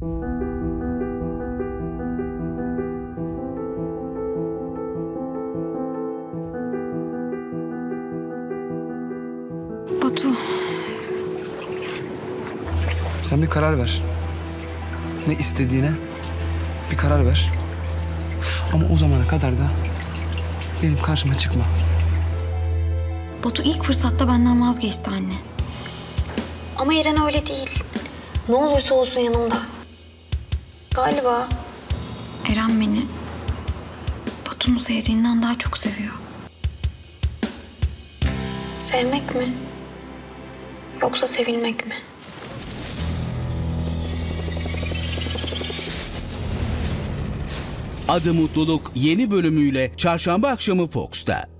Batu. Sen bir karar ver. Ne istediğine bir karar ver. Ama o zamana kadar da benim karşıma çıkma. Batu ilk fırsatta benden vazgeçti anne. Ama Eren öyle değil. Ne olursa olsun yanımda. Galiba Eren beni Batu'nu sevdiğinden daha çok seviyor. sevmek mi? Yoksa sevilmek mi? Adı Mutluluk yeni bölümüyle çarşamba akşamı Fox'ta.